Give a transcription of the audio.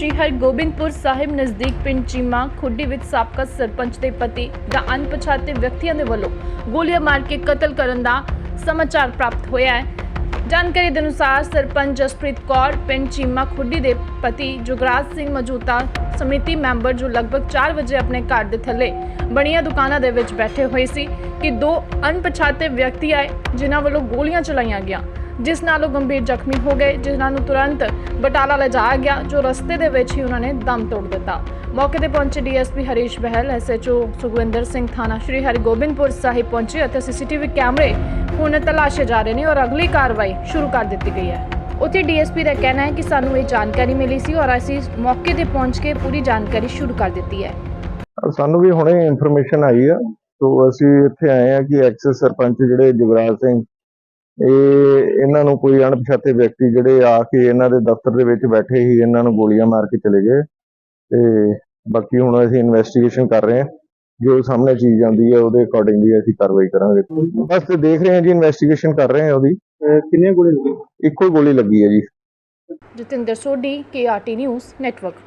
ਸ਼੍ਰੀ ਹਰਗੋਬਿੰਦਪੁਰ ਸਾਹਿਬ ਨਜ਼ਦੀਕ ਪਿੰਡ ਚੀਮਾ ਖੁੱਡੀ ਵਿੱਚ ਸਾਬਕਾ ਸਰਪੰਚ ਦੇ ਪਤੀ ਦਾ ਅਣਪਛਾਤੇ ਵਿਅਕਤੀਆਂ ਦੇ ਵੱਲੋਂ ਗੋਲੀਆਂ ਮਾਰ ਕੇ ਕਤਲ ਕਰਨ ਦਾ ਸਮਾਚਾਰ ਪ੍ਰਾਪਤ ਹੋਇਆ ਹੈ। ਜਾਣਕਾਰੀ ਦੇ ਅਨੁਸਾਰ ਸਰਪੰਚ ਜਸਪ੍ਰੀਤ ਕੌਰ, ਪਿੰਡ ਚੀਮਾ ਖੁੱਡੀ ਦੇ ਪਤੀ ਜੁਗਰਾਜ ਸਿੰਘ ਮੌਜੂਦਾ ਸਮਿਤੀ ਮੈਂਬਰ ਜੋ ਲਗਭਗ 4 ਵਜੇ ਆਪਣੇ ਘਰ ਦੇ ਥੱਲੇ ਬਣੀਆਂ ਦੁਕਾਨਾਂ ਦੇ ਵਿੱਚ ਬੈਠੇ ਹੋਏ ਸੀ ਕਿ ਦੋ ਅਣਪਛਾਤੇ ਵਿਅਕਤੀ ਆਏ ਜਿਨ੍ਹਾਂ ਵੱਲੋਂ ਗੋਲੀਆਂ ਚਲਾਈਆਂ ਗਿਆ ਜਿਸ ਨਾਲ ਉਹ ਗੰਭੀਰ ਜ਼ਖਮੀ ਹੋ ਗਏ, ਜਿਨ੍ਹਾਂ ਨੂੰ ਤੁਰੰਤ ਬਟਾਲਾ ਲਿਜਾਇਆ ਗਿਆ, ਜੋ ਰਸਤੇ ਦੇ ਵਿੱਚ ਹੀ ਉਹਨਾਂ ਨੇ ਦਮ ਤੋੜ ਦਿੱਤਾ। ਮੌਕੇ ਤੇ ਪਹੁੰਚੇ ਡੀਐਸਪੀ ਹਰੀਸ਼ ਬਹਿਲ, ਐਸਐਚਓ ਸੁਖਵਿੰਦਰ ਸਿੰਘ ਥਾਣਾ, ਸ਼੍ਰੀ ਹਰਗੋਬਿੰਦਪੁਰ ਸਾਹਿਬ ਪਹੁੰਚੇ ਅਤੇ ਸੀਸੀਟੀਵੀ ਕੈਮਰੇ ਹੁਣ ਤਲਾਸ਼ੇ ਜਾ ਰਹੇ ਨੇ ਔਰ ਅਗਲੀ ਕਾਰਵਾਈ ਸ਼ੁਰੂ ਕਰ ਦਿੱਤੀ ਗਈ ਹੈ। ਉੱਥੇ ਡੀਐਸਪੀ ਦਾ ਕਹਿਣਾ ਹੈ ਕਿ ਸਾਨੂੰ ਇਹ ਜਾਣਕਾਰੀ ਮਿਲੀ ਸੀ ਔਰ ਅਸੀਂ ਮੌਕੇ ਤੇ ਪਹੁੰਚ ਕੇ ਪੂਰੀ ਜਾਣਕਾਰੀ ਸ਼ੁਰੂ ਕਰ ਦਿੱਤੀ ਹੈ। ਸਾਨੂੰ ਵੀ ਹੁਣੇ ਇਨਫੋਰਮੇਸ਼ਨ ਆਈ ਆ ਤੋਂ ਅਸੀਂ ਇੱਥੇ ਆਏ ਆ ਕਿ ਐਕਸਿਸ ਸਰਪੰਚ ਜਿਹੜੇ ਜੁਗਰਾਜ ਸਿੰਘ ਇਹ ਇਹਨਾਂ ਨੂੰ ਕੋਈ ਅਣਪਛਾਤੇ ਵਿਅਕਤੀ ਜਿਹੜੇ ਆ ਕੇ ਇਹਨਾਂ ਦੇ ਦਫ਼ਤਰ ਦੇ ਵਿੱਚ ਬੈਠੇ ਹੀ ਇਹਨਾਂ ਨੂੰ ਗੋਲੀਆਂ ਮਾਰ ਕੇ ਚਲੇ ਗਏ ਤੇ ਬਾਕੀ ਹੁਣ ਅਸੀਂ ਇਨਵੈਸਟੀਗੇਸ਼ਨ ਕਰ ਰਹੇ ਹਾਂ। ਜੋ ਸਾਹਮਣੇ ਚੀਜ਼ ਆਉਂਦੀ ਹੈ ਉਹਦੇ ਅਕੋਰਡਿੰਗਲੀ ਅਸੀਂ ਕਾਰਵਾਈ ਕਰਾਂਗੇ। ਬਸ ਤੇ ਦੇਖ ਰਹੇ ਹਾਂ ਜੀ ਇਨਵੈਸਟੀਗੇਸ਼ਨ ਕਰ ਰਹੇ ਹਾਂ ਉਹਦੀ। ਕਿੰਨੀਆਂ ਗੋਲੀਆਂ ਲੱਗੀਆਂ? ਇੱਕੋ ਹੀ ਗੋਲੀ ਲੱਗੀ ਹੈ ਜੀ। Jatinder Sodhi KRT news network